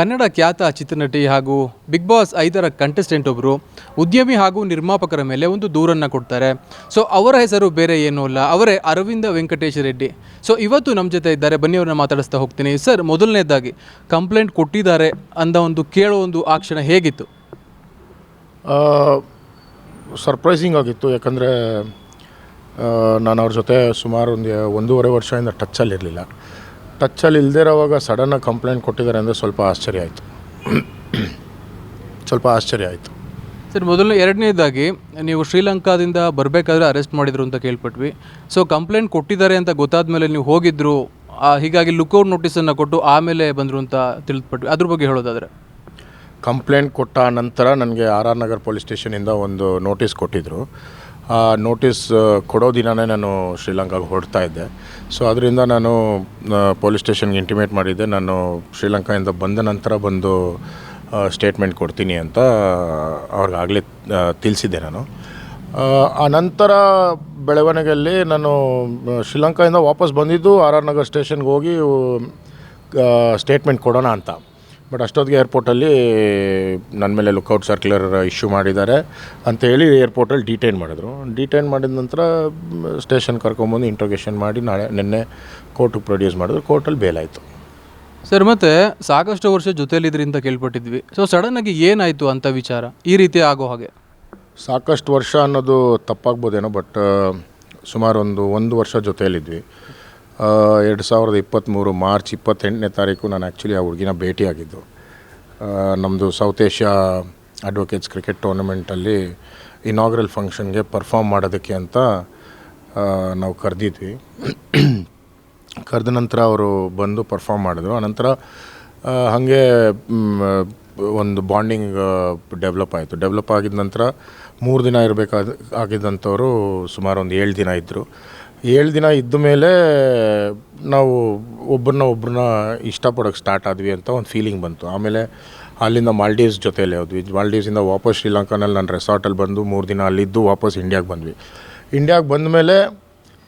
ಕನ್ನಡ ಖ್ಯಾತ ಚಿತ್ರನಟಿ ಹಾಗೂ big boss ಐದರ ಕಂಟೆಸ್ಟೆಂಟ್ ಒಬ್ಬರು ಉದ್ಯಮಿ ಹಾಗೂ ನಿರ್ಮಾಪಕರ ಮೇಲೆ ಒಂದು ದೂರನ್ನು ಕೊಡ್ತಾರೆ. ಸೊ ಅವರ ಹೆಸರು ಬೇರೆ ಏನೂ ಅಲ್ಲ. ಅವರೇ ಅರವಿಂದ ವೆಂಕಟೇಶ್ ರೆಡ್ಡಿ. ಸೊ ಇವತ್ತು ನಮ್ಮ ಜೊತೆ ಇದ್ದಾರೆ. ಬನ್ನಿ, ಅವ್ರನ್ನ ಮಾತಾಡಿಸ್ತಾ ಹೋಗ್ತೀನಿ. ಸರ್ ಮೊದಲನೇದಾಗಿ ಕಂಪ್ಲೇಂಟ್ ಕೊಟ್ಟಿದ್ದಾರೆ ಅಂದ ಒಂದು ಕೇಳೋ ಒಂದು ಆ ಕ್ಷಣ ಹೇಗಿತ್ತು? ಸರ್ಪ್ರೈಸಿಂಗ್ ಆಗಿತ್ತು. ಯಾಕಂದರೆ ನಾನು ಅವ್ರ ಜೊತೆ ಸುಮಾರು ಒಂದು ಒಂದೂವರೆ ವರ್ಷದಿಂದ ಟಚ್ಚಲ್ಲಿರಲಿಲ್ಲ ಟಚ್ಚಲ್ಲಿ ಇಲ್ಲದೇ ಇರೋವಾಗ ಸಡನ್ನಾಗಿ ಕಂಪ್ಲೇಂಟ್ ಕೊಟ್ಟಿದ್ದಾರೆ ಅಂದರೆ ಸ್ವಲ್ಪ ಆಶ್ಚರ್ಯ ಆಯಿತು. ಸ್ವಲ್ಪ ಆಶ್ಚರ್ಯ ಆಯಿತು. ಸರ್ ಮೊದಲನೇ ಎರಡನೇದಾಗಿ ನೀವು ಶ್ರೀಲಂಕಾದಿಂದ ಬರಬೇಕಾದ್ರೆ ಅರೆಸ್ಟ್ ಮಾಡಿದ್ರು ಅಂತ ಕೇಳ್ಪಟ್ವಿ. ಸೊ ಕಂಪ್ಲೇಂಟ್ ಕೊಟ್ಟಿದ್ದಾರೆ ಅಂತ ಗೊತ್ತಾದ ಮೇಲೆ ನೀವು ಹೋಗಿದ್ರು ಆ, ಹೀಗಾಗಿ ಲುಕ್ಔಟ್ ನೋಟಿಸನ್ನು ಕೊಟ್ಟು ಆಮೇಲೆ ಬಂದರು ಅಂತ ತಿಳಿದ್ಪಟ್ವಿ. ಅದ್ರ ಬಗ್ಗೆ ಹೇಳೋದಾದರೆ. ಕಂಪ್ಲೇಂಟ್ ಕೊಟ್ಟ ನಂತರ ನನಗೆ ಆರ್ ಆರ್ ನಗರ್ ಪೊಲೀಸ್ ಸ್ಟೇಷನಿಂದ ಒಂದು ನೋಟಿಸ್ ಕೊಟ್ಟಿದ್ದರು ಆ ನೋಟಿಸ್ ಕೊಡೋ ದಿನವೇ ನಾನು ಶ್ರೀಲಂಕಾಗೆ ಹೊರಡ್ತಾ ಇದ್ದೆ. ಸೊ ಅದರಿಂದ ನಾನು ಪೊಲೀಸ್ ಸ್ಟೇಷನ್ಗೆ ಇಂಟಿಮೇಟ್ ಮಾಡಿದ್ದೆ. ನಾನು ಶ್ರೀಲಂಕಾದಿಂದ ಬಂದ ನಂತರ ಬಂದು ಸ್ಟೇಟ್ಮೆಂಟ್ ಕೊಡ್ತೀನಿ ಅಂತ ಅವ್ರಿಗಾಗಲೇ ತಿಳಿಸಿದ್ದೆ ನಾನು. ಆ, ನಂತರ ಬೆಳವಣಿಗೆಯಲ್ಲಿ ನಾನು ಶ್ರೀಲಂಕಾದಿಂದ ವಾಪಸ್ ಬಂದಿದ್ದು ಆರ್ ಆರ್ ನಗರ್ ಸ್ಟೇಷನ್ಗೆ ಹೋಗಿ ಸ್ಟೇಟ್ಮೆಂಟ್ ಕೊಡೋಣ ಅಂತ. ಬಟ್ ಅಷ್ಟೊತ್ತಿಗೆ ಏರ್ಪೋರ್ಟಲ್ಲಿ ನನ್ನ ಮೇಲೆ ಲುಕ್ಔಟ್ ಸರ್ಕ್ಯುಲರ್ ಇಶ್ಯೂ ಮಾಡಿದ್ದಾರೆ ಅಂತ ಹೇಳಿ ಏರ್ಪೋರ್ಟಲ್ಲಿ ಡಿಟೈನ್ ಮಾಡಿದರು. ಡಿಟೈನ್ ಮಾಡಿದ ನಂತರ ಸ್ಟೇಷನ್ ಕರ್ಕೊಂಬಂದು ಇಂಟ್ರೋಗೇಷನ್ ಮಾಡಿ ನಾಳೆ ನಿನ್ನೆ ಕೋರ್ಟಿಗೆ ಪ್ರೊಡ್ಯೂಸ್ ಮಾಡಿದ್ರು. ಕೋರ್ಟಲ್ಲಿ ಬೇಲಾಯಿತು ಆಯಿತು. ಸರ್ ಮತ್ತೆ ಸಾಕಷ್ಟು ವರ್ಷ ಜೊತೆಲಿದ್ರಿ ಅಂತ ಕೇಳ್ಪಟ್ಟಿದ್ವಿ. ಸೊ ಸಡನ್ನಾಗಿ ಏನಾಯಿತು ಅಂತ ವಿಚಾರ? ಈ ರೀತಿ ಆಗೋ ಹಾಗೆ. ಸಾಕಷ್ಟು ವರ್ಷ ಅನ್ನೋದು ತಪ್ಪಾಗ್ಬೋದೇನೋ ಬಟ್ ಸುಮಾರು ಒಂದು ಒಂದು ವರ್ಷ ಜೊತೆಯಲ್ಲಿದ್ವಿ. ಎರಡು ಸಾವಿರದ ಇಪ್ಪತ್ತ್ಮೂರು ಮಾರ್ಚ್ ಇಪ್ಪತ್ತೆಂಟನೇ ತಾರೀಕು ನಾನು ಆ್ಯಕ್ಚುಲಿ ಆ ಹುಡುಗಿನ ಭೇಟಿಯಾಗಿದ್ದು. ನಮ್ಮದು ಸೌತ್ ಏಷ್ಯಾ ಅಡ್ವೊಕೇಟ್ಸ್ ಕ್ರಿಕೆಟ್ ಟೂರ್ನಮೆಂಟಲ್ಲಿ ಇನಾಗ್ರಲ್ ಫಂಕ್ಷನ್ಗೆ ಪರ್ಫಾಮ್ ಮಾಡೋದಕ್ಕೆ ಅಂತ ನಾವು ಕರೆದಿದ್ವಿ. ಕರೆದ ನಂತರ ಅವರು ಬಂದು ಪರ್ಫಾಮ್ ಮಾಡಿದ್ರು. ಆನಂತರ ಹಾಗೆ ಒಂದು ಬಾಂಡಿಂಗ್ ಡೆವಲಪ್ ಆಯಿತು. ಡೆವಲಪ್ ಆಗಿದ ನಂತರ ಮೂರು ದಿನ ಇರಬೇಕಾದ, ಆಗಿದ್ದಂಥವರು ಸುಮಾರು ಒಂದು ಏಳು ದಿನ ಇದ್ದರು ಏಳು ದಿನ ಇದ್ದ ಮೇಲೆ ನಾವು ಒಬ್ಬರನ್ನ ಒಬ್ಬರನ್ನ ಇಷ್ಟಪಡೋಕ್ಕೆ ಸ್ಟಾರ್ಟ್ ಆದ್ವಿ ಅಂತ ಒಂದು ಫೀಲಿಂಗ್ ಬಂತು. ಆಮೇಲೆ ಅಲ್ಲಿಂದ ಮಾಲ್ಡೀವ್ಸ್ ಜೊತೆಯಲ್ಲಿ ಹೋದ್ವಿ. ಮಾಲ್ಡೀವ್ಸಿಂದ ವಾಪಸ್ ಶ್ರೀಲಂಕಾನಲ್ಲಿ ನಾನು ರೆಸಾರ್ಟಲ್ಲಿ ಬಂದು ಮೂರು ದಿನ ಅಲ್ಲಿದ್ದು ವಾಪಸ್ ಇಂಡಿಯಾಗೆ ಬಂದ್ವಿ. ಇಂಡಿಯಾಗೆ ಬಂದ ಮೇಲೆ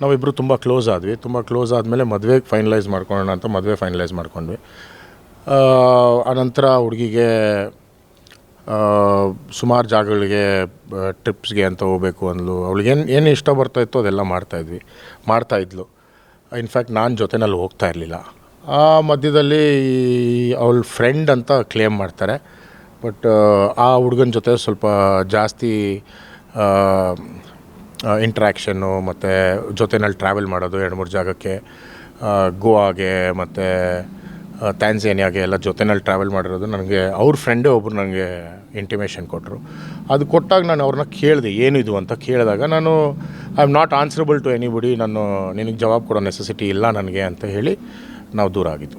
ನಾವಿಬ್ಬರು ತುಂಬ ಕ್ಲೋಸ್ ಆದ್ವಿ. ತುಂಬ ಕ್ಲೋಸ್ ಆದಮೇಲೆ ಮದುವೆಗೆ ಫೈನಲೈಸ್ ಮಾಡ್ಕೊಳ್ಳೋಣ ಅಂತ ಮದುವೆ ಫೈನಲೈಸ್ ಮಾಡ್ಕೊಂಡ್ವಿ. ಆನಂತರ ಹುಡುಗಿಗೆ ಸುಮಾರು ಜಾಗಗಳಿಗೆ ಟ್ರಿಪ್ಸ್ಗೆ ಅಂತ ಹೋಗಬೇಕು ಅಂದ್ಲು. ಅವಳಿಗೆ ಏನು ಏನು ಇಷ್ಟ ಬರ್ತಾ ಇತ್ತು ಅದೆಲ್ಲ ಮಾಡ್ತಾಯಿದ್ವಿ ಮಾಡ್ತಾಯಿದ್ಲು ಇನ್ಫ್ಯಾಕ್ಟ್ ನಾನು ಜೊತೆನಲ್ಲಿ ಹೋಗ್ತಾ ಇರಲಿಲ್ಲ. ಆ ಮಧ್ಯದಲ್ಲಿ ಅವಳ ಫ್ರೆಂಡ್ ಅಂತ ಕ್ಲೇಮ್ ಮಾಡ್ತಾರೆ. ಬಟ್ ಆ ಹುಡುಗನ ಜೊತೆ ಸ್ವಲ್ಪ ಜಾಸ್ತಿ ಇಂಟ್ರ್ಯಾಕ್ಷನ್ನು ಮತ್ತು ಜೊತೆನಲ್ಲಿ ಟ್ರಾವೆಲ್ ಮಾಡೋದು ಎರಡು ಮೂರು ಜಾಗಕ್ಕೆ ಗೋವಾಗೆ ಮತ್ತು ಟ್ಯಾನ್ಸೇನಿಯಾಗೆ ಎಲ್ಲ ಜೊತೆನಲ್ಲಿ ಟ್ರಾವೆಲ್ ಮಾಡಿರೋದು. ನನಗೆ ಅವ್ರ ಫ್ರೆಂಡೇ ಒಬ್ಬರು ನನಗೆ ಇಂಟಿಮೇಷನ್ ಕೊಟ್ಟರು ಅದು ಕೊಟ್ಟಾಗ ನಾನು ಅವ್ರನ್ನ ಕೇಳಿದೆ, ಏನು ಇದು? ಅಂತ ಕೇಳಿದಾಗ ನಾನು I am not answerable to anybody ನಾನು, ನಿನಗೆ ಜವಾಬ್ ಕೊಡೋ ನೆಸೆಸಿಟಿ ಇಲ್ಲ ನನಗೆ, ಅಂತ ಹೇಳಿ ನಾವು ದೂರ ಆಗಿದ್ದು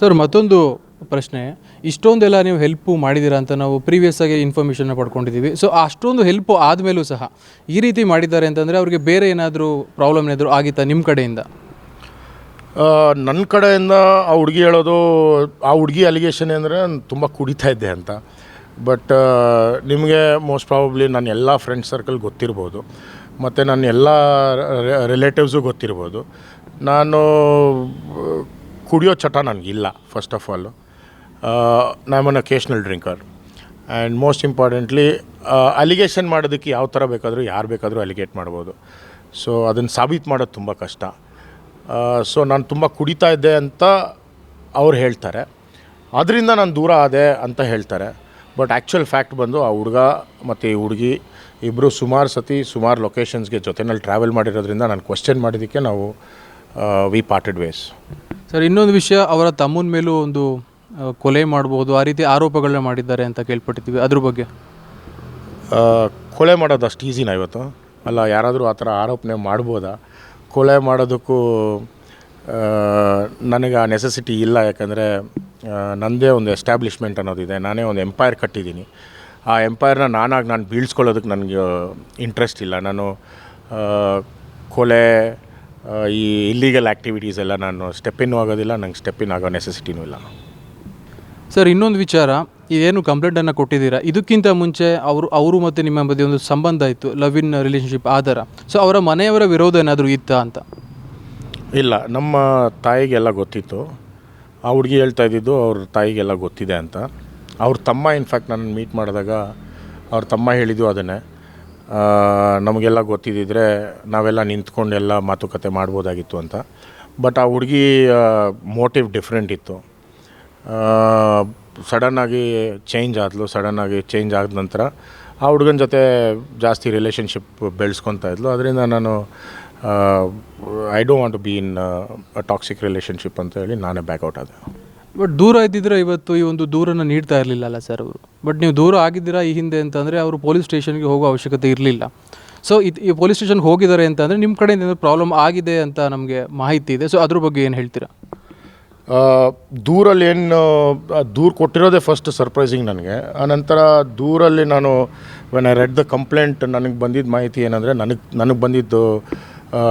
ಸರ್ ಮತ್ತೊಂದು ಪ್ರಶ್ನೆ. ಇಷ್ಟೊಂದೆಲ್ಲ ನೀವು ಹೆಲ್ಪು ಮಾಡಿದ್ದೀರಾ ಅಂತ ನಾವು ಪ್ರೀವಿಯಸ್ ಆಗಿ ಇನ್ಫಾರ್ಮೇಷನ್ನ ಪಡ್ಕೊಂಡಿದ್ದೀವಿ. ಸೊ ಅಷ್ಟೊಂದು ಹೆಲ್ಪ್ ಆದಮೇಲೂ ಸಹ ಈ ರೀತಿ ಮಾಡಿದ್ದಾರೆ ಅಂತಂದರೆ ಅವ್ರಿಗೆ ಬೇರೆ ಏನಾದರೂ ಪ್ರಾಬ್ಲಮ್ ಏನಾದರೂ ಆಗಿತ್ತಾ ನಿಮ್ಮ ಕಡೆಯಿಂದ? ನನ್ನ ಕಡೆಯಿಂದ ಆ ಹುಡುಗಿ ಹೇಳೋದು, ಆ ಹುಡುಗಿ ಅಲಿಗೇಷನ್ ಅಂದರೆ ತುಂಬ ಕುಡಿತಾ ಇದ್ದೆ ಅಂತ. ಬಟ್ ನಿಮಗೆ ಮೋಸ್ಟ್ ಪ್ರಾಬಬ್ಲಿ ನನ್ನ ಎಲ್ಲ ಫ್ರೆಂಡ್ ಸರ್ಕಲ್ ಗೊತ್ತಿರ್ಬೋದು. ಮತ್ತು ನನ್ನ ಎಲ್ಲ ರಿಲೇಟಿವ್ಸು ಗೊತ್ತಿರ್ಬೋದು. ನಾನು, ಕುಡಿಯೋ ಚಟ ನನಗಿಲ್ಲ ಫಸ್ಟ್ ಆಫ್ ಆಲು ನಾನು an occasional drinker and most importantly allegation ಮಾಡೋದಕ್ಕೆ ಯಾವ ಥರ ಬೇಕಾದರೂ, ಯಾರು ಬೇಕಾದರೂ ಅಲಿಗೇಟ್ ಮಾಡ್ಬೋದು. ಸೊ ಅದನ್ನು ಸಾಬೀತು ಮಾಡೋದು ತುಂಬ ಕಷ್ಟ. ಸೊ ನಾನು ತುಂಬ ಕುಡಿತಾ ಇದ್ದೆ ಅಂತ ಅವ್ರು ಹೇಳ್ತಾರೆ. ಅದರಿಂದ ನಾನು ದೂರ ಆದೆ ಅಂತ ಹೇಳ್ತಾರೆ. ಬಟ್ ಆ್ಯಕ್ಚುಯಲ್ ಫ್ಯಾಕ್ಟ್ ಬಂದು ಆ ಹುಡುಗ ಮತ್ತು ಈ ಹುಡುಗಿ ಇಬ್ಬರು ಸುಮಾರು ಸತಿ ಸುಮಾರು ಲೊಕೇಶನ್ಸ್ಗೆ ಜೊತೆನಲ್ಲಿ ಟ್ರಾವೆಲ್ ಮಾಡಿರೋದ್ರಿಂದ ನಾನು ಕ್ವಶನ್ ಮಾಡಿದ್ದಕ್ಕೆ ನಾವು ವಿ ಪಾರ್ಟೆಡ್ ವೇಸ್ ಸರ್ ಇನ್ನೊಂದು ವಿಷಯ ಅವರ ತಮ್ಮನ ಮೇಲೂ ಒಂದು ಕೊಲೆ ಮಾಡಬಹುದು ಆ ರೀತಿ ಆರೋಪಗಳನ್ನ ಮಾಡಿದ್ದಾರೆ ಅಂತ ಕೇಳ್ಪಟ್ಟಿದ್ದೀವಿ. ಅದ್ರ ಬಗ್ಗೆ. ಕೊಲೆ ಮಾಡೋದು ಅಷ್ಟು ಈಸಿನ ಇವತ್ತು. ಅಲ್ಲ ಯಾರಾದರೂ ಆ ಥರ ಆರೋಪನೆ ಮಾಡ್ಬೋದಾ? ಕೊಲೆ ಮಾಡೋದಕ್ಕೂ ನನಗೆ ಆ ನೆಸೆಸಿಟಿ ಇಲ್ಲ. ಯಾಕಂದರೆ ನನ್ನದೇ ಒಂದು ಎಸ್ಟಾಬ್ಲಿಷ್ಮೆಂಟ್ ಅನ್ನೋದಿದೆ. ನಾನೇ ಒಂದು ಎಂಪೈರ್ ಕಟ್ಟಿದ್ದೀನಿ. ಆ ಎಂಪೈರ್ನ ನಾನಾಗಿ ನಾನು ಬೀಳ್ಸ್ಕೊಳ್ಳೋದಕ್ಕೆ ನನಗೆ ಇಂಟ್ರೆಸ್ಟ್ ಇಲ್ಲ. ನಾನು ಕೊಲೆ ಈ ಇಲ್ಲೀಗಲ್ ಆ್ಯಕ್ಟಿವಿಟೀಸ್ ಎಲ್ಲ ನಾನು ಸ್ಟೆಪ್ ಇನ್ ಆಗೋದಿಲ್ಲ. ನಂಗೆ ಸ್ಟೆಪ್ ಇನ್ ಆಗೋ ನೆಸೆಸಿಟಿನೂ ಇಲ್ಲ. ಸರ್, ಇನ್ನೊಂದು ವಿಚಾರ. ಇದೇನು ಕಂಪ್ಲೇಂಟನ್ನು ಕೊಟ್ಟಿದ್ದೀರಾ? ಇದಕ್ಕಿಂತ ಮುಂಚೆ ಅವರು ಅವರು ಮತ್ತು ನಿಮ್ಮ ಮಧ್ಯೆ ಒಂದು ಸಂಬಂಧ ಇತ್ತು ಲವ್ ಇನ್ ರಿಲೇಷನ್ಶಿಪ್ ಆಧಾರ ಸೊ ಅವರ ಮನೆಯವರ ವಿರೋಧ ಏನಾದರೂ ಇತ್ತಾ ಅಂತ? ಇಲ್ಲ ನಮ್ಮ ತಾಯಿಗೆಲ್ಲ ಗೊತ್ತಿತ್ತು. ಆ ಹುಡುಗಿ ಹೇಳ್ತಾ ಇದ್ದಿದ್ದು ಅವ್ರ ತಾಯಿಗೆಲ್ಲ ಗೊತ್ತಿದೆ ಅಂತ. ಅವ್ರ ತಮ್ಮ ಇನ್ಫ್ಯಾಕ್ಟ್ ನನ್ನ ಮೀಟ್ ಮಾಡಿದಾಗ ಅವ್ರ ತಮ್ಮ ಹೇಳಿದ್ದು ಅದನ್ನೇ. ಆ, ನಮಗೆಲ್ಲ ಗೊತ್ತಿದ್ದಿದ್ರೆ ನಾವೆಲ್ಲ ನಿಂತ್ಕೊಂಡೆಲ್ಲ ಮಾತುಕತೆ ಮಾಡ್ಬೋದಾಗಿತ್ತು ಅಂತ. ಬಟ್ ಆ ಹುಡುಗಿ ಮೋಟಿವ್ ಡಿಫ್ರೆಂಟ್ ಇತ್ತು. ಸಡನ್ನಾಗಿ ಚೇಂಜ್ ಆದಲು ಸಡನ್ನಾಗಿ ಚೇಂಜ್ ಆದ ನಂತರ ಆ ಹುಡುಗನ ಜೊತೆ ಜಾಸ್ತಿ ರಿಲೇಷನ್ಶಿಪ್ ಬೆಳೆಸ್ಕೊತಾ ಇದ್ಲು. ಅದರಿಂದ ನಾನು I don't want to be in toxic relationship ಅಂತ ಹೇಳಿ ನಾನೇ ಬ್ಯಾಕ್ಔಟ್ ಆದೆ. ಬಟ್ ದೂರ ಇದ್ದಿದ್ರೆ ಇವತ್ತು ಈ ಒಂದು ದೂರನ ನೀಡ್ತಾ ಇರಲಿಲ್ಲಲ್ಲ ಸರ್ ಅವರು? ಬಟ್ ನೀವು ದೂರ ಆಗಿದ್ದೀರಾ ಈ ಹಿಂದೆ ಅಂತಂದರೆ ಅವರು ಪೊಲೀಸ್ ಸ್ಟೇಷನ್ಗೆ ಹೋಗೋ ಅವಶ್ಯಕತೆ ಇರಲಿಲ್ಲ. ಸೊ ಇದು, ಈ ಪೊಲೀಸ್ ಸ್ಟೇಷನ್ಗೆ ಹೋಗಿದ್ದಾರೆ ಅಂತಂದರೆ ನಿಮ್ಮ ಕಡೆಯಿಂದ ಪ್ರಾಬ್ಲಮ್ ಆಗಿದೆ ಅಂತ ನಮಗೆ ಮಾಹಿತಿ ಇದೆ. ಸೊ ಅದ್ರ ಬಗ್ಗೆ ಏನು ಹೇಳ್ತೀರಾ? ದೂರಲ್ಲಿ ಏನು ದೂರು ಕೊಟ್ಟಿರೋದೇ ಫಸ್ಟ್ ಸರ್ಪ್ರೈಸಿಂಗ್ ನನಗೆ. ಆನಂತರ ದೂರಲ್ಲಿ ನಾನು when I read the complaint ನನಗೆ ಬಂದಿದ್ದ ಮಾಹಿತಿ ಏನಂದರೆ ನನಗೆ ನನಗೆ ಬಂದಿದ್ದು ಆ,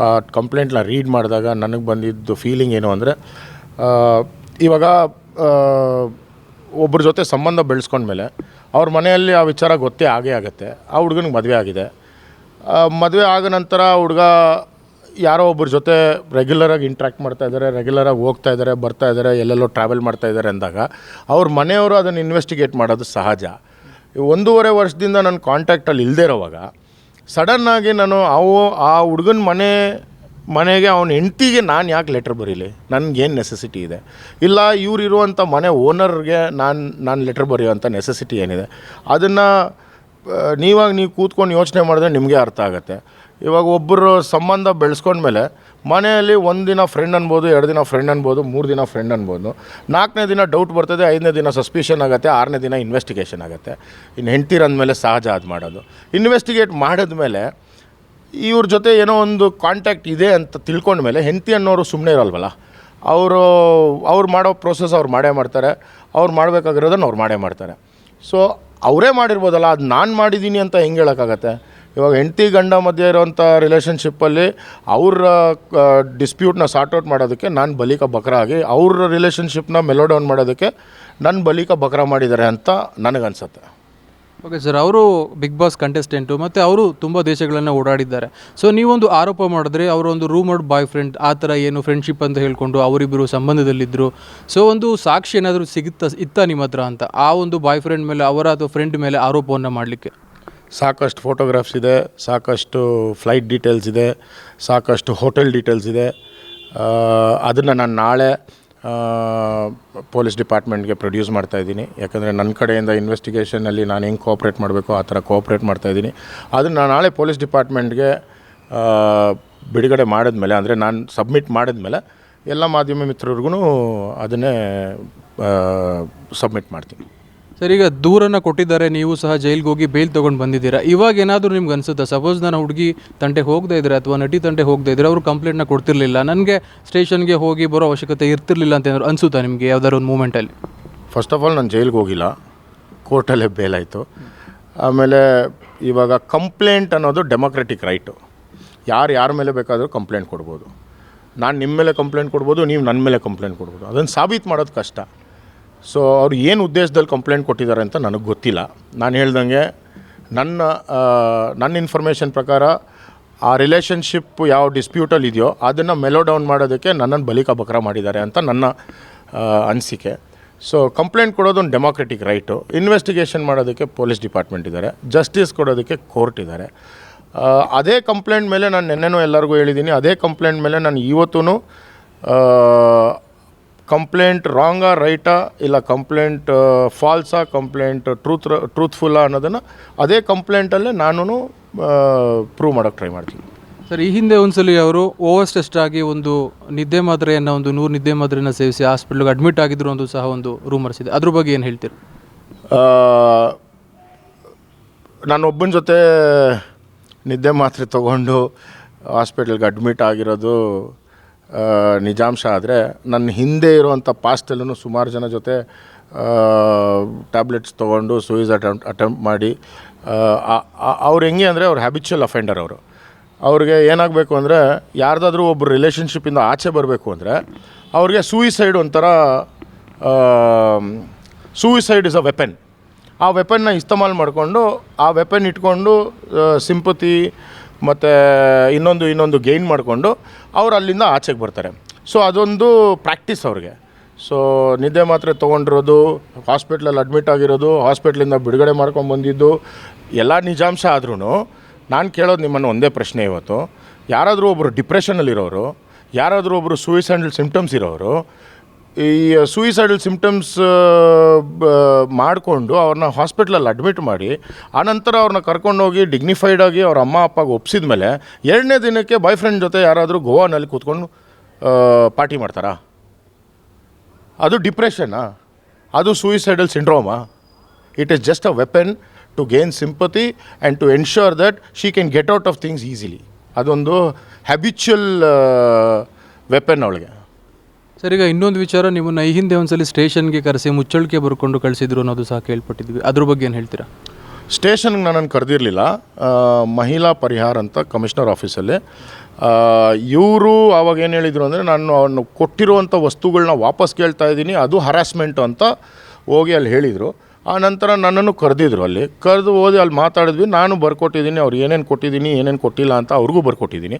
ಆ ಕಂಪ್ಲೇಂಟ್ನ ರೀಡ್ ಮಾಡಿದಾಗ ನನಗೆ ಬಂದಿದ್ದು ಫೀಲಿಂಗ್ ಏನು ಅಂದರೆ ಇವಾಗ ಆ, ಒಬ್ಬರ ಜೊತೆ ಸಂಬಂಧ ಬೆಳೆಸ್ಕೊಂಡ್ಮೇಲೆ ಅವ್ರ ಮನೆಯಲ್ಲಿ ಆ ವಿಚಾರ ಗೊತ್ತೇ ಆಗೇ ಆಗುತ್ತೆ. ಆ ಹುಡುಗನಿಗೆ ಮದುವೆ ಆಗಿದೆ. ಮದುವೆ ಆದ ನಂತರ ಹುಡುಗ ಯಾರೋ ಒಬ್ಬರ ಜೊತೆ ರೆಗ್ಯುಲರಾಗಿ ಇಂಟ್ರ್ಯಾಕ್ಟ್ ಮಾಡ್ತಾ ಇದ್ದಾರೆ ರೆಗ್ಯುಲರಾಗಿ ಹೋಗ್ತಾ ಇದ್ದಾರೆ ಬರ್ತಾ ಇದ್ದಾರೆ ಎಲ್ಲೆಲ್ಲೋ ಟ್ರಾವೆಲ್ ಮಾಡ್ತಾ ಇದ್ದಾರೆ ಅಂದಾಗ ಅವ್ರ ಮನೆಯವರು ಅದನ್ನು ಇನ್ವೆಸ್ಟಿಗೇಟ್ ಮಾಡೋದು ಸಹಜ. ಒಂದೂವರೆ ವರ್ಷದಿಂದ ನನ್ನ ಕಾಂಟ್ಯಾಕ್ಟಲ್ಲಿ ಇಲ್ಲದೇ ಇರೋವಾಗ ಸಡನ್ನಾಗಿ ನಾನು ಅವು, ಆ ಹುಡುಗನ ಮನೆ, ಮನೆಗೆ ಅವನ ಹೆಂಡ್ತಿಗೆ ನಾನು ಯಾಕೆ ಲೆಟ್ರ್ ಬರೀಲಿ? ನನಗೇನು ನೆಸೆಸಿಟಿ ಇದೆ? ಇಲ್ಲ, ಇವ್ರು ಇರುವಂಥ ಮನೆ ಓನರ್ಗೆ ನಾನು ನಾನು ಲೆಟ್ರ್ ಬರೆಯುವಂಥ ನೆಸೆಸಿಟಿ ಏನಿದೆ? ಅದನ್ನು ನೀವಾಗ ನೀವು ಕೂತ್ಕೊಂಡು ಯೋಚನೆ ಮಾಡಿದ್ರೆ ನಿಮಗೆ ಅರ್ಥ ಆಗುತ್ತೆ. ಇವಾಗ ಒಬ್ಬರು ಸಂಬಂಧ ಬೆಳೆಸ್ಕೊಂಡ್ಮೇಲೆ ಮನೆಯಲ್ಲಿ ಒಂದು ದಿನ ಫ್ರೆಂಡ್ ಅನ್ಬೋದು, ಎರಡು ದಿನ ಫ್ರೆಂಡ್ ಅನ್ಬೋದು, ಮೂರು ದಿನ ಫ್ರೆಂಡ್ ಅನ್ಬೋದು. ನಾಲ್ಕನೇ ದಿನ ಡೌಟ್ ಬರ್ತದೆ, ಐದನೇ ದಿನ ಸಸ್ಪಿಷನ್ ಆಗುತ್ತೆ, ಆರನೇ ದಿನ ಇನ್ವೆಸ್ಟಿಗೇಷನ್ ಆಗುತ್ತೆ. ಇನ್ನು ಹೆಂಡ್ತಿರಂದಮೇಲೆ ಸಹಜ ಅದು ಮಾಡೋದು. ಇನ್ವೆಸ್ಟಿಗೇಟ್ ಮಾಡಿದ್ಮೇಲೆ ಇವ್ರ ಜೊತೆ ಏನೋ ಒಂದು ಕಾಂಟ್ಯಾಕ್ಟ್ ಇದೆ ಅಂತ ತಿಳ್ಕೊಂಡ್ಮೇಲೆ ಹೆಂಡತಿ ಅನ್ನೋರು ಸುಮ್ಮನೆ ಇರಲ್ವಲ್ಲ? ಅವರು, ಅವ್ರು ಮಾಡೋ ಪ್ರೋಸೆಸ್ ಅವ್ರು ಮಾಡೇ ಮಾಡ್ತಾರೆ. ಅವ್ರು ಮಾಡಬೇಕಾಗಿರೋದನ್ನು ಅವ್ರು ಮಾಡೇ ಮಾಡ್ತಾರೆ. ಸೊ ಅವರೇ ಮಾಡಿರ್ಬೋದಲ್ಲ, ಅದು ನಾನು ಮಾಡಿದ್ದೀನಿ ಅಂತ ಹೆಂಗೆ ಹೇಳೋಕ್ಕಾಗತ್ತೆ? ಇವಾಗ ಹೆಂಡತಿ ಗಂಡ ಮಧ್ಯೆ ಇರೋವಂಥ ರಿಲೇಷನ್ಶಿಪ್ಪಲ್ಲಿ ಅವ್ರ ಡಿಸ್ಪ್ಯೂಟ್ನ ಸಾರ್ಟ್ ಔಟ್ ಮಾಡೋದಕ್ಕೆ ನಾನು ಬಲಿಕ ಬಕ್ರ ಆಗಿ ಅವ್ರ ರಿಲೇಷನ್ಶಿಪ್ನ ಮೆಲೋ ಡೌನ್ ಮಾಡೋದಕ್ಕೆ ನನ್ನ ಬಲಿಕ ಬಕ್ರ ಮಾಡಿದ್ದಾರೆ ಅಂತ ನನಗನ್ಸುತ್ತೆ. ಓಕೆ ಸರ್ ಅವರು ಬಿಗ್ ಬಾಸ್ ಕಂಟೆಸ್ಟೆಂಟು ಮತ್ತು ಅವರು ತುಂಬ ದೇಶಗಳನ್ನು ಓಡಾಡಿದ್ದಾರೆ. ಸೊ ನೀವೊಂದು ಆರೋಪ ಮಾಡಿದ್ರೆ ಅವರೊಂದು ರೂಮರ್ಡ್ ಬಾಯ್ ಫ್ರೆಂಡ್ ಆ ಥರ ಏನು ಫ್ರೆಂಡ್ಶಿಪ್ ಅಂತ ಹೇಳಿಕೊಂಡು ಅವರಿಬ್ಬರು ಸಂಬಂಧದಲ್ಲಿದ್ದರು ಸೊ ಒಂದು ಸಾಕ್ಷಿ ಏನಾದರೂ ಸಿಗುತ್ತಾ, ಇತ್ತಾ ನಿಮ್ಮ ಹತ್ರ ಅಂತ? ಆ ಒಂದು ಬಾಯ್ ಫ್ರೆಂಡ್ ಮೇಲೆ ಅವರ ಅಥವಾ ಫ್ರೆಂಡ್ ಮೇಲೆ ಆರೋಪವನ್ನು ಮಾಡಲಿಕ್ಕೆ? ಸಾಕಷ್ಟು ಫೋಟೋಗ್ರಾಫ್ಸ್ ಇದೆ, ಸಾಕಷ್ಟು ಫ್ಲೈಟ್ ಡೀಟೇಲ್ಸ್ ಇದೆ, ಸಾಕಷ್ಟು ಹೋಟೆಲ್ ಡೀಟೇಲ್ಸ್ ಇದೆ. ಅದನ್ನು ನಾನು ನಾಳೆ ಪೊಲೀಸ್ ಡಿಪಾರ್ಟ್ಮೆಂಟ್ಗೆ ಪ್ರೊಡ್ಯೂಸ್ ಮಾಡ್ತಾ ಇದ್ದೀನಿ. ಯಾಕಂದರೆ ನನ್ನ ಕಡೆಯಿಂದ ಇನ್ವೆಸ್ಟಿಗೇಷನಲ್ಲಿ ನಾನು ಹೆಂಗೆ ಕೋಆಪ್ರೇಟ್ ಮಾಡಬೇಕು ಆ ಥರ ಕೋಆಪ್ರೇಟ್ ಮಾಡ್ತಾಯಿದ್ದೀನಿ ಅದನ್ನು ನಾನು ನಾಳೆ ಪೊಲೀಸ್ ಡಿಪಾರ್ಟ್ಮೆಂಟ್ಗೆ ಬಿಡುಗಡೆ ಮಾಡಿದ್ಮೇಲೆ, ಅಂದರೆ ನಾನು ಸಬ್ಮಿಟ್ ಮಾಡಿದ್ಮೇಲೆ, ಎಲ್ಲ ಮಾಧ್ಯಮ ಮಿತ್ರರಿಗೂ ಅದನ್ನೇ ಸಬ್ಮಿಟ್ ಮಾಡ್ತೀನಿ. ಸರ್, ಈಗ ದೂರನ್ನು ಕೊಟ್ಟಿದ್ದಾರೆ, ನೀವು ಸಹ ಜೈಲಿಗೆ ಹೋಗಿ ಬೇಲ್ ತೊಗೊಂಡು ಬಂದಿದ್ದೀರಾ? ಇವಾಗ ಏನಾದರೂ ನಿಮ್ಗೆ ಅನ್ಸುತ್ತಾ? ಸಪೋಸ್ ನಾನು ಹುಡುಗಿ ತಂಟೆ ಹೋಗದೇ ಇದ್ರೆ ಅಥವಾ ನಟಿ ತಂಟೆ ಹೋಗದೇ ಇದ್ರೆ ಅವರು ಕಂಪ್ಲೇಂಟ್ನ ಕೊಡ್ತಿರ್ಲಿಲ್ಲ. ನನಗೆ ಸ್ಟೇಷನ್ಗೆ ಹೋಗಿ ಬರೋ ಅವಶ್ಯಕತೆ ಇರ್ತಿರ್ಲಿಲ್ಲ ಅಂತ ಏನಾದ್ರು ಅನ್ಸುತ್ತಾ ನಿಮಗೆ ಯಾವ್ದಾದ್ರು ಒಂದು ಮೂಮೆಂಟಲ್ಲಿ ಫಸ್ಟ್ ಆಫ್ ಆಲ್ ನಾನು ಜೈಲಿಗೆ ಹೋಗಿಲ್ಲ. ಕೋರ್ಟಲ್ಲೇ ಬೇಲಾಯಿತು ಆಮೇಲೆ ಇವಾಗ ಕಂಪ್ಲೇಂಟ್ ಅನ್ನೋದು ಡೆಮೊಕ್ರೆಟಿಕ್ ರೈಟು ಯಾರು ಯಾರ ಮೇಲೆ ಬೇಕಾದರೂ ಕಂಪ್ಲೇಂಟ್ ಕೊಡ್ಬೋದು. ನಾನು ನಿಮ್ಮ ಮೇಲೆ ಕಂಪ್ಲೇಂಟ್ ಕೊಡ್ಬೋದು, ನೀವು ನನ್ನ ಮೇಲೆ ಕಂಪ್ಲೇಂಟ್ ಕೊಡ್ಬೋದು. ಅದನ್ನು ಸಾಬೀತು ಮಾಡೋದು ಕಷ್ಟ. ಸೊ ಅವ್ರು ಏನು ಉದ್ದೇಶದಲ್ಲಿ ಕಂಪ್ಲೇಂಟ್ ಕೊಟ್ಟಿದ್ದಾರೆ ಅಂತ ನನಗೆ ಗೊತ್ತಿಲ್ಲ. ನಾನು ಹೇಳ್ದಂಗೆ ನನ್ನ ನನ್ನ ಇನ್ಫಾರ್ಮೇಷನ್ ಪ್ರಕಾರ ಆ ರಿಲೇಷನ್ಶಿಪ್ ಯಾವ ಡಿಸ್ಪ್ಯೂಟಲ್ಲಿ ಇದೆಯೋ ಅದನ್ನು ಮೆಲೋ ಡೌನ್ ಮಾಡೋದಕ್ಕೆ ನನ್ನನ್ನು ಬಲಿಕ ಬಕ್ರ ಮಾಡಿದ್ದಾರೆ ಅಂತ ನನ್ನ ಅನಿಸಿಕೆ. ಸೊ ಕಂಪ್ಲೇಂಟ್ ಕೊಡೋದು ಒಂದು ಡೆಮೋಕ್ರೆಟಿಕ್ ರೈಟು ಇನ್ವೆಸ್ಟಿಗೇಷನ್ ಮಾಡೋದಕ್ಕೆ ಪೊಲೀಸ್ ಡಿಪಾರ್ಟ್ಮೆಂಟ್ ಇದ್ದಾರೆ ಜಸ್ಟಿಸ್ ಕೊಡೋದಕ್ಕೆ ಕೋರ್ಟ್ ಇದ್ದಾರೆ ಅದೇ ಕಂಪ್ಲೇಂಟ್ ಮೇಲೆ ನಾನು ನೆನ್ನೆನೂ ಎಲ್ಲರಿಗೂ ಹೇಳಿದ್ದೀನಿ ಅದೇ ಕಂಪ್ಲೇಂಟ್ ಮೇಲೆ ನಾನು ಇವತ್ತೂ ಕಂಪ್ಲೇಂಟ್ ರಾಂಗಾ ರೈಟಾ ಇಲ್ಲ ಕಂಪ್ಲೇಂಟ್ ಫಾಲ್ಸಾ ಕಂಪ್ಲೇಂಟ್ ಟ್ರೂತ್ ಟ್ರೂತ್ಫುಲ್ಲಾ ಅನ್ನೋದನ್ನು ಅದೇ ಕಂಪ್ಲೇಂಟಲ್ಲೇ ನಾನು ಪ್ರೂವ್ ಮಾಡೋಕ್ಕೆ ಟ್ರೈ ಮಾಡ್ತೀನಿ. ಸರ್ ಈ ಹಿಂದೆ ಒಂದ್ಸಲಿ ಅವರು ಓವರ್ ಸ್ಟ್ರೆಸ್ಟ್ ಆಗಿ ಒಂದು ನಿದ್ದೆ ಮಾತ್ರೆಯನ್ನು ಒಂದು ನೂರು ನಿದ್ದೆ ಮಾತ್ರೆಯನ್ನು ಸೇವಿಸಿ ಹಾಸ್ಪಿಟ್ಲಿಗೆ ಅಡ್ಮಿಟ್ ಆಗಿದ್ರು ಒಂದು ಸಹ ಒಂದು ರೂಮರ್ಸ್ ಇದೆ. ಅದ್ರ ಬಗ್ಗೆ ಏನು ಹೇಳ್ತೀರಿ? ನಾನೊಬ್ಬನ ಜೊತೆ ನಿದ್ದೆ ಮಾತ್ರೆ ತೊಗೊಂಡು ಹಾಸ್ಪಿಟ್ಲಿಗೆ ಅಡ್ಮಿಟ್ ಆಗಿರೋದು ನಿಜಾಂಶ ಆದರೆ ನನ್ನ ಹಿಂದೆ ಇರುವಂಥ ಪಾಸ್ಟಲ್ಲೂ ಸುಮಾರು ಜನ ಜೊತೆ ಟ್ಯಾಬ್ಲೆಟ್ಸ್ ತೊಗೊಂಡು ಸೂಯಿಸ್ ಅಟೆಮ್ ಅಟೆಂಪ್ಟ್ ಮಾಡಿ ಅವ್ರು ಹೆಂಗೆ ಅಂದರೆ ಅವ್ರು ಹ್ಯಾಬಿಚುವಲ್ ಅಫೆಂಡರ್ ಅವರು. ಅವ್ರಿಗೆ ಏನಾಗಬೇಕು ಅಂದರೆ ಯಾರ್ದಾದ್ರೂ ಒಬ್ಬರು ರಿಲೇಷನ್ಶಿಪ್ಪಿಂದ ಆಚೆ ಬರಬೇಕು ಅಂದರೆ ಅವ್ರಿಗೆ ಸೂಯಿಸೈಡ್ ಒಂಥರ ಸೂಯಿಸೈಡ್ ಇಸ್ ಅ ವೆಪನ್ ಆ ವೆಪನ್ನ ಇಸ್ತಮಾಲ್ ಮಾಡಿಕೊಂಡು, ಆ ವೆಪನ್ ಇಟ್ಕೊಂಡು ಸಿಂಪತಿ ಮತ್ತು ಇನ್ನೊಂದು ಇನ್ನೊಂದು ಗೇನ್ ಮಾಡಿಕೊಂಡು ಅವ್ರು ಅಲ್ಲಿಂದ ಆಚೆಗೆ ಬರ್ತಾರೆ. ಸೊ ಅದೊಂದು ಪ್ರಾಕ್ಟೀಸ್ ಅವ್ರಿಗೆ. ಸೊ ನಿದ್ದೆ ಮಾತ್ರೆ ತೊಗೊಂಡಿರೋದು ಹಾಸ್ಪಿಟ್ಲಲ್ಲಿ ಅಡ್ಮಿಟ್ ಆಗಿರೋದು ಹಾಸ್ಪಿಟ್ಲಿಂದ ಬಿಡುಗಡೆ ಮಾಡ್ಕೊಂಡು ಬಂದಿದ್ದು, ಎಲ್ಲ ನಿಜಾಂಶ ಆದ್ರೂ ನಾನು ಕೇಳೋದು ನಿಮ್ಮನ್ನು ಒಂದೇ ಪ್ರಶ್ನೆ ಇವತ್ತು. ಯಾರಾದರೂ ಒಬ್ಬರು ಡಿಪ್ರೆಷನಲ್ಲಿರೋರು ಯಾರಾದರೂ ಒಬ್ಬರು ಸೂಯಿಸೈಡಲ್ ಸಿಂಪ್ಟಮ್ಸ್ ಇರೋರು ಈ ಸೂಯಿಸೈಡಲ್ ಸಿಮ್ಟಮ್ಸ್ ಮಾಡಿಕೊಂಡು ಅವ್ರನ್ನ ಹಾಸ್ಪಿಟ್ಲಲ್ಲಿ ಅಡ್ಮಿಟ್ ಮಾಡಿ ಆನಂತರ ಅವ್ರನ್ನ ಕರ್ಕೊಂಡೋಗಿ ಡಿಗ್ನಿಫೈಡ್ ಆಗಿ ಅವ್ರ ಅಮ್ಮ, ಅಪ್ಪಗೆ ಒಪ್ಸಿದ ಮೇಲೆ ಎರಡನೇ ದಿನಕ್ಕೆ ಬಾಯ್ ಫ್ರೆಂಡ್ ಜೊತೆ ಯಾರಾದರೂ ಗೋವಾನಲ್ಲಿ ಕೂತ್ಕೊಂಡು ಪಾರ್ಟಿ ಮಾಡ್ತಾರಾ? ಅದು ಡಿಪ್ರೆಷನ್ನಾ ಅದು suicidal ಸಿಂಡ್ರೋಮಾ it is just a weapon to gain sympathy and to ensure that she can get out of things easily ಅದೊಂದು ಹ್ಯಾಬಿಚುವಲ್ ವೆಪನ್ ಅವಳಿಗೆ. ಸರ್, ಈಗ ಇನ್ನೊಂದು ವಿಚಾರ ನಿಮ್ಮನ್ನ ಈ ಹಿಂದೆ ಒಂದ್ಸಲಿ ಸ್ಟೇಷನ್ಗೆ ಕರೆಸಿ, ಮುಚ್ಚಳಿಕೆ ಬರ್ಕೊಂಡು ಕಳಿಸಿದ್ರು ಅನ್ನೋದು ಸಹ ಕೇಳ್ಪಟ್ಟಿದ್ವಿ. ಅದ್ರ ಬಗ್ಗೆ ಏನು ಹೇಳ್ತೀರಾ? ಸ್ಟೇಷನ್ಗೆ ನನ್ನನ್ನು ಕರೆದಿರಲಿಲ್ಲ. ಮಹಿಳಾ ಪರಿಹಾರ ಅಂತ ಕಮಿಷನರ್ ಆಫೀಸಲ್ಲಿ. ಇವರು ಅವಾಗ ಏನು ಹೇಳಿದರು ಅಂದರೆ, ನಾನು ಅವನು ಕೊಟ್ಟಿರುವಂಥ ವಸ್ತುಗಳನ್ನ ವಾಪಸ್ ಕೇಳ್ತಾ ಇದ್ದೀನಿ, ಅದು ಹರಾಸ್ಮೆಂಟು ಅಂತ ಹೋಗಿ ಅಲ್ಲಿ ಹೇಳಿದರು. ಆ ನಂತರ ನನ್ನನ್ನು ಕರೆದಿದ್ರು ಅಲ್ಲಿ. ಕರೆದು ಹೋದೆ ಅಲ್ಲಿ ಮಾತಾಡಿದ್ವಿ. ನಾನು ಬರ್ಕೊಟ್ಟಿದ್ದೀನಿ, ಅವ್ರು ಏನೇನು ಕೊಟ್ಟಿದ್ದೀನಿ, ಏನೇನು ಕೊಟ್ಟಿಲ್ಲ ಅಂತ ಅವ್ರಿಗೂ ಬರ್ಕೊಟ್ಟಿದ್ದೀನಿ.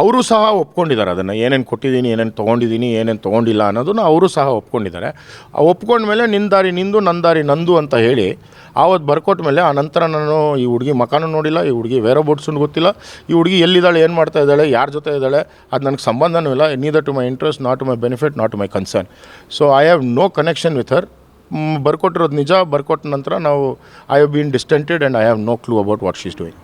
ಅವರು ಸಹ ಒಪ್ಕೊಂಡಿದ್ದಾರೆ. ಅದನ್ನು ಏನೇನು ಕೊಟ್ಟಿದ್ದೀನಿ, ಏನೇನು ತೊಗೊಂಡಿದ್ದೀನಿ, ಏನೇನು ತೊಗೊಂಡಿಲ್ಲ ಅನ್ನೋದನ್ನು ಅವರು ಸಹ ಒಪ್ಕೊಂಡಿದ್ದಾರೆ. ಆ ಒಪ್ಕೊಂಡ್ಮೇಲೆ ನಿನ್ನ ದಾರಿ ನಿಂದು ನನ್ನ ದಾರಿ ನಂದು ಅಂತ ಹೇಳಿ ಆವತ್ತು ಬರ್ಕೊಟ್ಟ ಮೇಲೆ ಆ ನಂತರ ನಾನು ಈ ಹುಡುಗಿ ಮಕಾನು ನೋಡಿಲ್ಲ, ಈ ಹುಡುಗಿ ವೇರ ಬೋಟ್ಸನ್ನು ಗೊತ್ತಿಲ್ಲ, ಈ ಹುಡುಗಿ ಎಲ್ಲಿದ್ದಾಳೆ, ಏನು ಮಾಡ್ತಾ ಇದ್ದಾಳೆ, ಯಾರ ಜೊತೆ ಇದ್ದಾಳೆ, ಅದು ನನಗೆ ಸಂಬಂಧನೂ ಇಲ್ಲ neither to my interest not to my benefit not to my concern so I have no connection with her ಬರ್ಕೊಟ್ಟಿರೋದು ನಿಜ, ಬರ್ಕೊಟ್ಟ ನಂತರ ನಾವು I have been distanced and I have no clue about what she's doing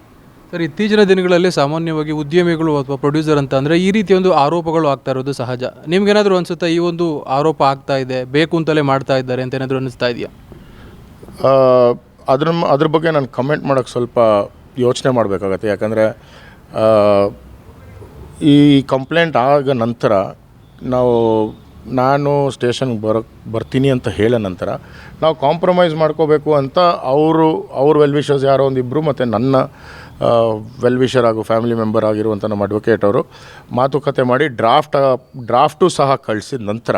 sir, ಇತ್ತೀಚಿನ ದಿನಗಳಲ್ಲಿ ಸಾಮಾನ್ಯವಾಗಿ ಉದ್ಯಮಿಗಳು ಅಥವಾ producer ಅಂತ ಅಂದರೆ ಈ ರೀತಿ ಒಂದು ಆರೋಪಗಳು ಆಗ್ತಾ ಇರೋದು ಸಹಜ. ನಿಮ್ಗೇನಾದರೂ ಅನಿಸುತ್ತಾ ಈ ಒಂದು ಆರೋಪ ಆಗ್ತಾ ಇದೆ, ಬೇಕು ಅಂತಲೇ ಮಾಡ್ತಾ ಇದ್ದಾರೆ ಅಂತ ಏನಾದರೂ ಅನಿಸ್ತಾ ಇದೆಯಾ? ಅದ್ರ ಅದ್ರ ಬಗ್ಗೆ ನಾನು ಕಮೆಂಟ್ ಮಾಡೋಕ್ಕೆ ಸ್ವಲ್ಪ ಯೋಚನೆ ಮಾಡಬೇಕಾಗತ್ತೆ. ಯಾಕಂದರೆ ಈ ಕಂಪ್ಲೇಂಟ್ ಆಗ ನಂತರ ನಾವು, ನಾನು ಸ್ಟೇಷನ್ಗೆ ಬರೋ, ಬರ್ತೀನಿ ಅಂತ ಹೇಳಿದ ನಂತರ ನಾವು ಕಾಂಪ್ರಮೈಸ್ ಮಾಡ್ಕೋಬೇಕು ಅಂತ ಅವರು, ಅವ್ರ ವೆಲ್ ವಿಶಸ್ ಯಾರೋ ಒಂದಿಬ್ಬರು ಮತ್ತು ನನ್ನ ವೆಲ್ ವಿಷರ್ ಹಾಗೂ ಫ್ಯಾಮಿಲಿ ಮೆಂಬರ್ ಆಗಿರುವಂಥ ನಮ್ಮ ಅಡ್ವೊಕೇಟ್ ಅವರು ಮಾತುಕತೆ ಮಾಡಿ ಡ್ರಾಫ್ಟ್ ಡ್ರಾಫ್ಟು ಸಹ ಕಳಿಸಿದ ನಂತರ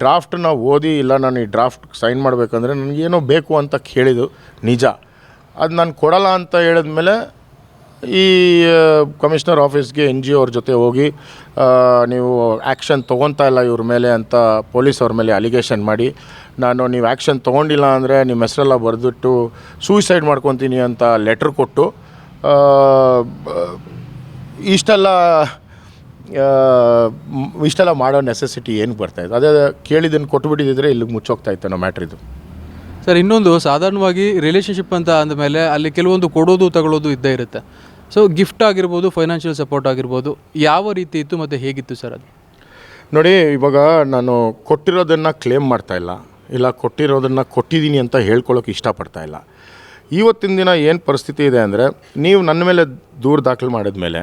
ಡ್ರಾಫ್ಟನ್ನ ಓದಿ, ಇಲ್ಲ ನಾನು ಈ ಡ್ರಾಫ್ಟ್ ಸೈನ್ ಮಾಡಬೇಕಂದ್ರೆ ನನಗೇನೋ ಬೇಕು ಅಂತ ಕೇಳಿದ್ದು ನಿಜ. ಅದು ನಾನು ಕೊಡಲ್ಲ ಅಂತ ಹೇಳಿದ್ಮೇಲೆ ಈ ಕಮಿಷನರ್ ಆಫೀಸ್ಗೆ ಎನ್ ಜಿ ಅವ್ರ ಜೊತೆ ಹೋಗಿ ನೀವು ಆ್ಯಕ್ಷನ್ ತೊಗೊತಾ ಇಲ್ಲ ಇವ್ರ ಮೇಲೆ ಅಂತ ಪೊಲೀಸ್ ಅವ್ರ ಮೇಲೆ ಅಲಿಗೇಷನ್ ಮಾಡಿ ನಾನು ನೀವು ಆ್ಯಕ್ಷನ್ ತೊಗೊಂಡಿಲ್ಲ ಅಂದರೆ ನಿಮ್ಮ ಹೆಸರೆಲ್ಲ ಬರೆದಿಟ್ಟು ಸೂಯಿಸೈಡ್ ಮಾಡ್ಕೊತೀನಿ ಅಂತ ಲೆಟ್ರ್ ಕೊಟ್ಟು ಇಷ್ಟೆಲ್ಲ ಇಷ್ಟೆಲ್ಲ ಮಾಡೋ ನೆಸೆಸಿಟಿ ಏನು ಬರ್ತಾಯಿತ್ತು ಅದೇ ಕೇಳಿದ್ದನ್ನು ಕೊಟ್ಬಿಟ್ಟಿದ್ರೆ ಇಲ್ಲಿಗೆ ಮುಚ್ಚೋಗ್ತಾ ಇತ್ತು ನಮ್ಮ ಮ್ಯಾಟ್ರ್ ಇದು. ಸರ್ ಇನ್ನೊಂದು ಸಾಧಾರಣವಾಗಿ ರಿಲೇಷನ್ಶಿಪ್ ಅಂತ ಅಂದಮೇಲೆ ಅಲ್ಲಿ ಕೆಲವೊಂದು ಕೊಡೋದು ತಗೊಳ್ಳೋದು ಇದ್ದೇ ಇರುತ್ತೆ. ಸೊ ಗಿಫ್ಟ್ ಆಗಿರ್ಬೋದು ಫೈನಾನ್ಷಿಯಲ್ ಸಪೋರ್ಟ್ ಆಗಿರ್ಬೋದು ಯಾವ ರೀತಿ ಇತ್ತು ಮತ್ತು ಹೇಗಿತ್ತು ಸರ್ ಅದು? ನೋಡಿ ಇವಾಗ ನಾನು ಕೊಟ್ಟಿರೋದನ್ನು ಕ್ಲೇಮ್ ಮಾಡ್ತಾ ಇಲ್ಲ ಕೊಟ್ಟಿರೋದನ್ನು ಕೊಟ್ಟಿದ್ದೀನಿ ಅಂತ ಹೇಳ್ಕೊಳ್ಳೋಕೆ ಇಷ್ಟಪಡ್ತಾ ಇಲ್ಲ. ಇವತ್ತಿನ ದಿನ ಏನು ಪರಿಸ್ಥಿತಿ ಇದೆ ಅಂದರೆ, ನೀವು ನನ್ನ ಮೇಲೆ ದೂರು ದಾಖಲು ಮಾಡಿದ್ಮೇಲೆ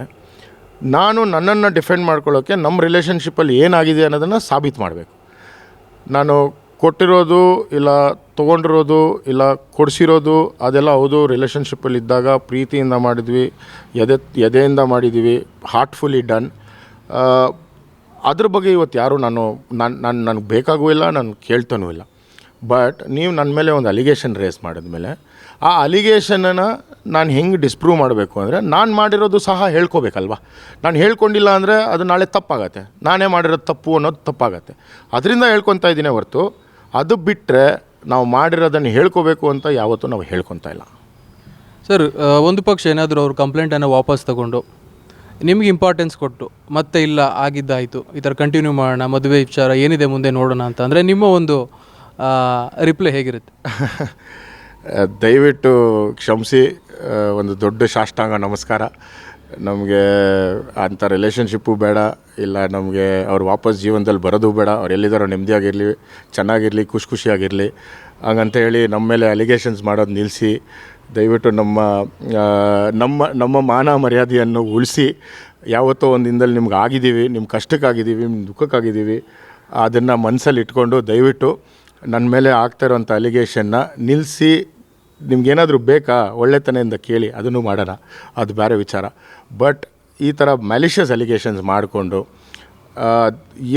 ನಾನು ನನ್ನನ್ನು ಡಿಫೆಂಡ್ ಮಾಡ್ಕೊಳ್ಳೋಕ್ಕೆ ನಮ್ಮ ರಿಲೇಷನ್ಶಿಪ್ಪಲ್ಲಿ ಏನಾಗಿದೆ ಅನ್ನೋದನ್ನು ಸಾಬೀತು ಮಾಡಬೇಕು. ನಾನು ಕೊಟ್ಟಿರೋದು ಇಲ್ಲ ತೊಗೊಂಡಿರೋದು ಇಲ್ಲ ಕೊಡಿಸಿರೋದು, ಅದೆಲ್ಲ ಹೌದು, ರಿಲೇಷನ್ಶಿಪ್ಪಲ್ಲಿ ಇದ್ದಾಗ ಪ್ರೀತಿಯಿಂದ ಮಾಡಿದ್ವಿ, ಎದೆ, ಎದೆಯಿಂದ ಮಾಡಿದ್ವಿ ಹಾರ್ಟ್ಫುಲಿ ಡನ್ ಅದ್ರ ಬಗ್ಗೆ ಇವತ್ತು ಯಾರು ನಾನು ನಾನು ನಾನು, ನನಗೆ ಬೇಕಾಗೂ ಇಲ್ಲ, ನಾನು ಕೇಳ್ತಾನೂ ಇಲ್ಲ. ಬಟ್ ನೀವು ನನ್ನ ಮೇಲೆ ಒಂದು ಅಲಿಗೇಷನ್ ರೇಸ್ ಮಾಡಿದ್ಮೇಲೆ, ಆ ಅಲಿಗೇಷನನ್ನು ನಾನು ಹೆಂಗೆ ಡಿಸ್ಪ್ರೂವ್ ಮಾಡಬೇಕು ಅಂದರೆ, ನಾನು ಮಾಡಿರೋದು ಸಹ ಹೇಳ್ಕೋಬೇಕಲ್ವ? ನಾನು ಹೇಳ್ಕೊಂಡಿಲ್ಲ ಅಂದರೆ ಅದು ನಾಳೆ ತಪ್ಪಾಗತ್ತೆ. ನಾನೇ ಮಾಡಿರೋದು ತಪ್ಪು ಅನ್ನೋದು ತಪ್ಪಾಗತ್ತೆ. ಅದರಿಂದ ಹೇಳ್ಕೊತಾ ಇದ್ದೀನಿ ಹೊರತು, ಅದು ಬಿಟ್ಟರೆ ನಾವು ಮಾಡಿರೋದನ್ನು ಹೇಳ್ಕೋಬೇಕು ಅಂತ ಯಾವತ್ತೂ ನಾವು ಹೇಳ್ಕೊತಾ ಇಲ್ಲ. ಸರ್ ಒಂದು ಪಕ್ಷ ಏನಾದರೂ ಅವ್ರ ಕಂಪ್ಲೇಂಟನ್ನು ವಾಪಸ್ ತಗೊಂಡು, ನಿಮಗೆ ಇಂಪಾರ್ಟೆನ್ಸ್ ಕೊಟ್ಟು, ಮತ್ತೆ ಇಲ್ಲ, ಆಗಿದ್ದಾಯಿತು, ಈ ಥರ ಕಂಟಿನ್ಯೂ ಮಾಡೋಣ, ಮದುವೆ ವಿಚಾರ ಏನಿದೆ ಮುಂದೆ ನೋಡೋಣ ಅಂತ, ಅಂದರೆ ನಿಮ್ಮ ಒಂದು ರಿಪ್ಲೈ ಹೇಗಿರುತ್ತೆ? ದಯವಿಟ್ಟು ಕ್ಷಮಿಸಿ ಒಂದು ದೊಡ್ಡ ಸಾಷ್ಟಾಂಗ ನಮಸ್ಕಾರ. ನಮಗೆ ಅಂಥ ರಿಲೇಷನ್ಶಿಪ್ಪು ಬೇಡ, ಇಲ್ಲ ನಮಗೆ ಅವ್ರು ವಾಪಸ್ ಜೀವನದಲ್ಲಿ ಬರೋದು ಬೇಡ, ಅವ್ರು ಎಲ್ಲಿದ್ದಾರೋ ನೆಮ್ಮದಿಯಾಗಿರಲಿ, ಚೆನ್ನಾಗಿರಲಿ ಖುಷಿ ಖುಷಿಯಾಗಿರಲಿ ಹಂಗಂತ ಹೇಳಿ ನಮ್ಮ ಮೇಲೆ ಅಲಿಗೇಷನ್ಸ್ ಮಾಡೋದು ನಿಲ್ಲಿಸಿ ದಯವಿಟ್ಟು ನಮ್ಮ ನಮ್ಮ ನಮ್ಮ ಮಾನ ಮರ್ಯಾದೆಯನ್ನು ಉಳಿಸಿ, ಯಾವತ್ತೋ ಒಂದು ದಿನದಲ್ಲಿ ನಿಮ್ಗೆ ಆಗಿದ್ದೀವಿ ನಿಮ್ಮ ಕಷ್ಟಕ್ಕಾಗಿದ್ದೀವಿ ನಿಮ್ಮ ದುಃಖಕ್ಕಾಗಿದ್ದೀವಿ, ಅದನ್ನು ಮನಸ್ಸಲ್ಲಿ ಇಟ್ಕೊಂಡು ದಯವಿಟ್ಟು ನನ್ನ ಮೇಲೆ ಆಗ್ತಾ ಇರೋಂಥ ಅಲಿಗೇಷನ್ನ ನಿಲ್ಲಿಸಿ ನಿಮ್ಗೇನಾದರೂ ಬೇಕಾ? ಒಳ್ಳೆತನದಿಂದ ಕೇಳಿ, ಅದನ್ನು ಮಾಡೋಣ. ಅದು ಬೇರೆ ವಿಚಾರ. ಬಟ್ ಈ ಥರ ಮ್ಯಾಲಿಷಿಯಸ್ ಅಲಿಗೇಷನ್ಸ್ ಮಾಡಿಕೊಂಡು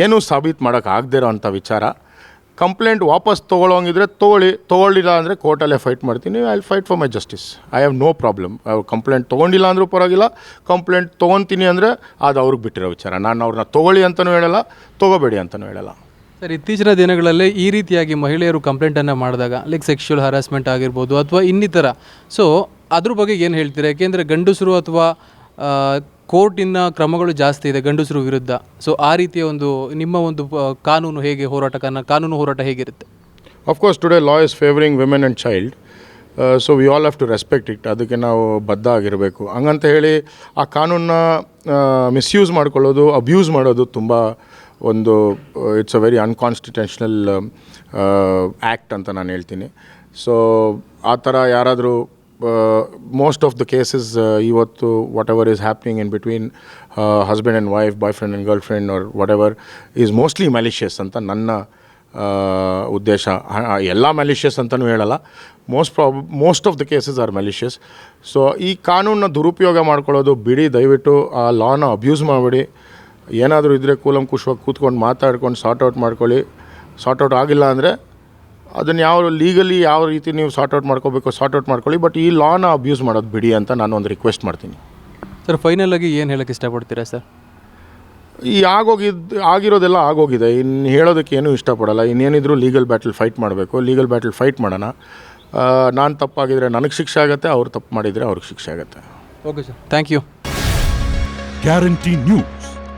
ಏನೂ ಸಾಬೀತು ಮಾಡೋಕ್ಕೆ ಆಗದೇ ಇರೋವಂಥ ವಿಚಾರ. ಕಂಪ್ಲೇಂಟ್ ವಾಪಸ್ ತೊಗೊಳೋಂಗಿದ್ರೆ ತೊಗೊಳ್ಳಿ, ತೊಗೊಳ್ಳಿಲ್ಲ ಅಂದರೆ ಕೋರ್ಟಲ್ಲೇ ಫೈಟ್ ಮಾಡ್ತೀನಿ I fight for my justice I have no problem complaint ತೊಗೊಂಡಿಲ್ಲ ಅಂದರೂ ಪರವಾಗಿಲ್ಲ ಕಂಪ್ಲೇಂಟ್ ತೊಗೊತೀನಿ ಅಂದರೆ ಅದು ಅವ್ರಿಗೆ ಬಿಟ್ಟಿರೋ ವಿಚಾರ. ನಾನು ಅವ್ರನ್ನ ತೊಗೊಳ್ಳಿ ಅಂತಲೂ ಹೇಳಲ್ಲ, ತೊಗೋಬೇಡಿ ಅಂತಲೂ ಹೇಳಲ್ಲ. ಸರ್, ಇತ್ತೀಚಿನ ದಿನಗಳಲ್ಲಿ ಈ ರೀತಿಯಾಗಿ ಮಹಿಳೆಯರು ಕಂಪ್ಲೇಂಟನ್ನು ಮಾಡಿದಾಗ ಲೈಕ್ ಸೆಕ್ಷುವಲ್ ಹರಾಸ್ಮೆಂಟ್ ಆಗಿರ್ಬೋದು ಅಥವಾ ಇನ್ನಿತರ. ಸೊ ಅದ್ರ ಬಗ್ಗೆ ಏನು ಹೇಳ್ತೀರಾ? ಯಾಕೆಂದರೆ ಗಂಡಸರು ಅಥವಾ ಕೋರ್ಟಿನ ಕ್ರಮಗಳು ಜಾಸ್ತಿ ಇದೆ ಗಂಡಸರು ವಿರುದ್ಧ. ಸೊ ಆ ರೀತಿಯ ಒಂದು, ನಿಮ್ಮ ಒಂದು ಕಾನೂನು ಹೇಗೆ ಹೋರಾಟ ಕಾನೂನು ಹೋರಾಟ ಹೇಗಿರುತ್ತೆ? Of course today law is favouring women and child so we all have to respect it ಅದಕ್ಕೆ ನಾವು ಬದ್ಧ ಆಗಿರಬೇಕು. ಹಂಗಂತ ಹೇಳಿ, ಆ ಕಾನೂನನ್ನ ಮಿಸ್ಯೂಸ್ ಮಾಡ್ಕೊಳ್ಳೋದು ಅಬ್ಯೂಸ್ ಮಾಡೋದು ತುಂಬ ಒಂದು it's a very unconstitutional act ಅಂತ ನಾನು ಹೇಳ್ತೀನಿ. ಸೊ ಆ ಥರ ಯಾರಾದರೂ ಮೋಸ್ಟ್ ಆಫ್ ದ ಕೇಸಸ್ ಇವತ್ತು whatever is happening in between husband and wife boyfriend and girlfriend are whatever is mostly malicious ಅಂತ ನನ್ನ ಉದ್ದೇಶ. ಹ- ಎಲ್ಲ ಮ್ಯಾಲಿಷಿಯಸ್ ಅಂತಲೂ ಹೇಳಲ್ಲ. Most ಪ್ರಾಬ್ most of the cases are malicious so ಈ ಕಾನೂನನ್ನ ದುರುಪಯೋಗ ಮಾಡ್ಕೊಳ್ಳೋದು ಬಿಡಿ, ದಯವಿಟ್ಟು ಆ ಲಾನ ಅಬ್ಯೂಸ್ ಮಾಡಬೇಡಿ. ಏನಾದರೂ ಇದ್ದರೆ ಕೂಲಂಕುಷವಾಗಿ ಕೂತ್ಕೊಂಡು ಮಾತಾಡ್ಕೊಂಡು ಸಾರ್ಟ್ ಔಟ್ ಮಾಡ್ಕೊಳ್ಳಿ. ಸಾರ್ಟ್ ಔಟ್ ಆಗಿಲ್ಲ ಅಂದರೆ ಅದನ್ನು ಯಾವ ಲೀಗಲಿ ಯಾವ ರೀತಿ ನೀವು ಸಾರ್ಟ್ ಔಟ್ ಮಾಡ್ಕೋಬೇಕು ಸಾರ್ಟ್ ಔಟ್ ಮಾಡ್ಕೊಳ್ಳಿ. ಬಟ್ ಈ ಲಾನ ಅಬ್ಯೂಸ್ ಮಾಡೋದು ಬಿಡಿ ಅಂತ ನಾನು ಒಂದು ರಿಕ್ವೆಸ್ಟ್ ಮಾಡ್ತೀನಿ. ಸರ್ ಫೈನಲಾಗಿ ಆಗಿ ಏನು ಹೇಳೋಕ್ಕೆ ಇಷ್ಟಪಡ್ತೀರಾ ಸರ್ ಈ ಆಗೋಗಿದ್ದು ಆಗಿರೋದೆಲ್ಲ ಆಗೋಗಿದೆ. ಇನ್ನು ಹೇಳೋದಕ್ಕೆ ಏನೂ ಇಷ್ಟಪಡಲ್ಲ. ಇನ್ನೇನಿದ್ರು ಲೀಗಲ್ ಬ್ಯಾಟಲ್ ಫೈಟ್ ಮಾಡಬೇಕು. ಲೀಗಲ್ ಬ್ಯಾಟಲ್ ಫೈಟ್ ಮಾಡೋಣ. ನಾನು ತಪ್ಪಾಗಿದ್ರೆ ನನಗೆ ಶಿಕ್ಷೆ ಆಗುತ್ತೆ ಅವ್ರು ತಪ್ಪು ಮಾಡಿದರೆ ಅವ್ರಿಗೆ ಶಿಕ್ಷೆ ಆಗುತ್ತೆ. Okay sir thank you Guarantee News